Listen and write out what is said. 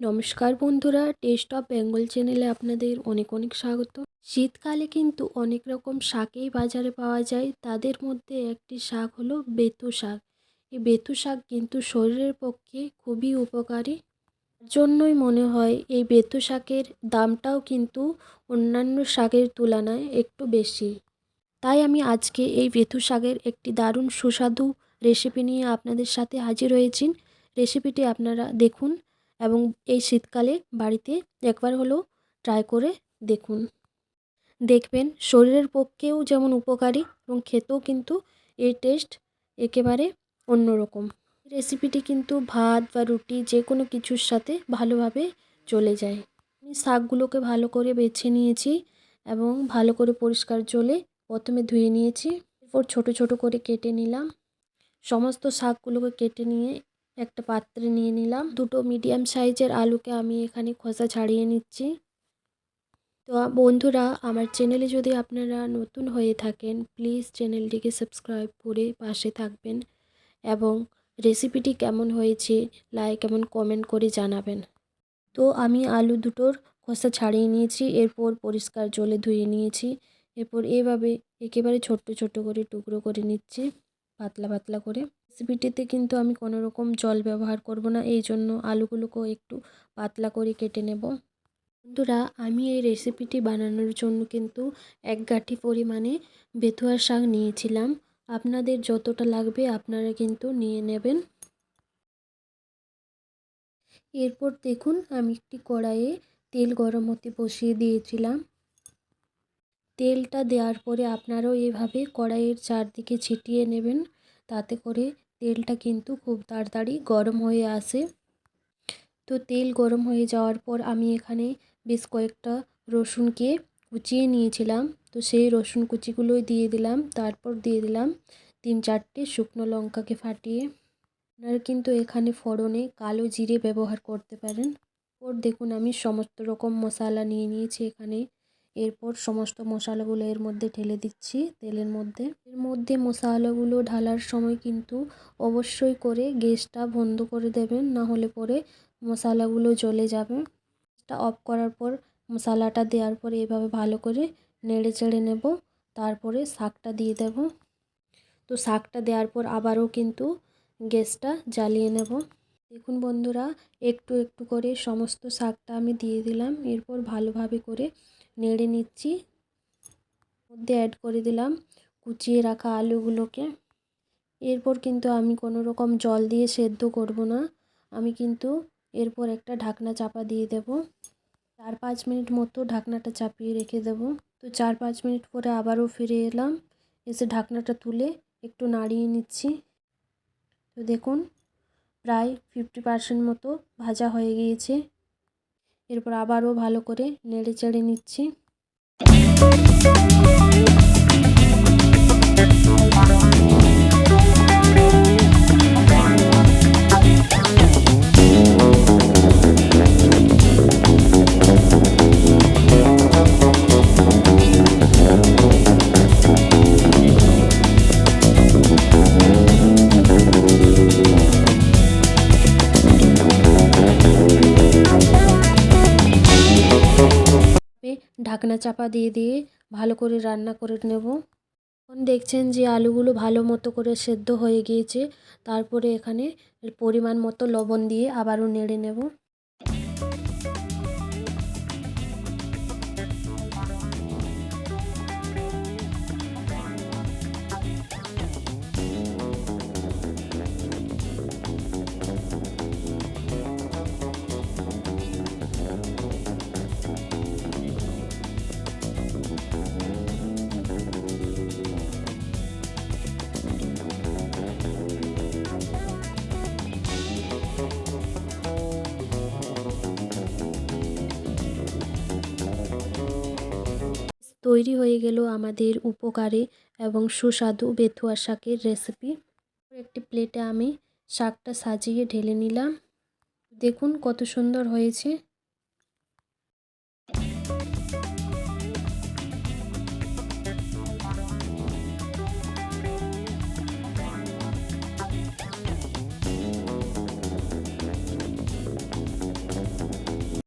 নমস্কার বন্ধুরা test of Bengal চ্যানেলে আপনাদের অনেক অনেক স্বাগত। শীতকালে কিন্তু অনেক রকম শাকেই বাজারে পাওয়া যায়। তাদের মধ্যে একটি শাক হলো বেতু শাক। এই বেথু শাক কিন্তু শরীরের পক্ষে খুবই উপকারী। জন্যই মনে হয় এই বেতু শাকের দামটাও কিন্তু অন্যান্য শাকের তুলনায় একটু বেশি। তাই আমি আজকে এই বেথু শাকের একটি দারুণ সুস্বাদু রেসিপি নিয়ে আপনাদের সাথে হাজির হয়েছি। রেসিপিটি আপনারা দেখুন। এবং এই শীতকালে বাড়িতে একবার হলেও ট্রাই করে দেখুন। দেখবেন শরীরের পক্ষেও যেমন উপকারী এবং খেতেও কিন্তু এর টেস্ট একেবারে অন্যরকম। রেসিপিটি কিন্তু ভাত বা রুটি যে কোনো কিছুর সাথে ভালোভাবে চলে যায়। আমি শাকগুলোকে ভালো করে বেছে নিয়েছি এবং ভালো করে পরিষ্কার জলে প্রথমে ধুয়ে নিয়েছি। এরপর ছোট ছোট করে কেটে নিলাম। সমস্ত শাকগুলোকে কেটে নিয়ে একটা পাত্রে নিয়ে নিলাম। দুটো মিডিয়াম সাইজের আলুকে আমি এখানে খোসা ছাড়িয়ে নিচ্ছি। তো বন্ধুরা, আমার চ্যানেলে যদি আপনারা নতুন হয়ে থাকেন প্লিজ চ্যানেলটিকে সাবস্ক্রাইব করে পাশে থাকবেন এবং রেসিপিটি কেমন হয়েছে লাইক এবং কমেন্ট করে জানাবেন। তো আমি আলু দুটোর খোসা ছাড়িয়ে নিয়েছি, এরপর পরিষ্কার জলে ধুয়ে নিয়েছি। এরপর এভাবে একেবারে ছোট্ট ছোট্ট করে টুকরো করে নিচ্ছি। পাতলা পাতলা করে রেসিপিটিতে কিন্তু আমি কোনো রকম জল ব্যবহার করব না। এই জন্য আলুগুলোকেও একটু পাতলা করে কেটে নেব। বন্ধুরা, আমি এই রেসিপিটি বানানোর জন্য কিন্তু এক গাঁঠি পরিমাণে বেথুয়ার শাক নিয়েছিলাম। আপনাদের যতটা লাগবে আপনারা কিন্তু নিয়ে নেবেন। এরপর দেখুন, আমি একটি কড়াইয়ে তেল গরম হতে বসিয়ে দিয়েছিলাম। তেলটা দেওয়ার পরে আপনারাও এভাবে কড়াইয়ের চারদিকে ছিটিয়ে নেবেন। তাতে করে তেলটা কিন্তু খুব তাড়াতাড়ি গরম হয়ে আসে। তো তেল গরম হয়ে যাওয়ার পর আমি এখানে বেশ কয়েকটা রসুনকে কুচিয়ে নিয়েছিলাম। তো সেই রসুন কুচিগুলোই দিয়ে দিলাম। তারপর দিয়ে দিলাম তিন চারটে শুকনো লঙ্কাকে ফাটিয়ে। আপনারা কিন্তু এখানে ফোড়নে কালো জিরে ব্যবহার করতে পারেন। ওর দেখুন আমি সমস্ত রকম মশলা নিয়ে নিয়েছি এখানে। এরপর সমস্ত মশলাগুলো এর মধ্যে ঢেলে দিচ্ছি তেলের মধ্যে। এর মধ্যে মশলাগুলো ঢালার সময় কিন্তু অবশ্যই করে গ্যাসটা বন্ধ করে দেবেন, না হলে পরে মশলাগুলো জ্বলে যাবে। গ্যাসটা অফ করার পর মশলাটা দেওয়ার পরে এভাবে ভালো করে নেড়ে চেড়ে নেব, তারপরে শাকটা দিয়ে দেব। তো শাকটা দেওয়ার পর আবারও কিন্তু গ্যাসটা জ্বালিয়ে নেব। দেখুন বন্ধুরা, একটু একটু করে সমস্ত শাকটা আমি দিয়ে দিলাম। এরপর ভালোভাবে করে নেড়ে নিচ্ছি। মধ্যে অ্যাড করে দিলাম কুচিয়ে রাখা আলুগুলোকে। এরপর কিন্তু আমি কোনো রকম জল দিয়ে সেদ্ধ করব না। আমি কিন্তু এরপর একটা ঢাকনা চাপা দিয়ে দেব। চার পাঁচ মিনিট মতো ঢাকনাটা চাপিয়ে রেখে দেব। তো চার পাঁচ মিনিট পরে আবারও ফিরে এলাম। এসে ঢাকনাটা তুলে একটু নাড়িয়ে নিচ্ছি। তো দেখুন, প্রায় ফিফটি পার্সেন্ট মতো ভাজা হয়ে গিয়েছে। এরপর আবারও ভালো করে নেড়ে চেড়ে নিচ্ছি। ঢাকনা চাপা দিয়ে দিয়ে ভালো করে রান্না করে নেব। এখন দেখছেন যে আলুগুলো ভালো মতো করে সেদ্ধ হয়ে গিয়েছে। তারপরে এখানে পরিমাণ মতো লবণ দিয়ে আবারও নেড়ে নেব। তৈরি হয়ে গেল আমাদের উপকারে এবং সুস্বাদু বেথুয়া শাকের রেসিপি একটি প্লেটে আমি শাকটা সাজিয়ে ঢেলে নিলাম। দেখুন কত সুন্দর হয়েছে।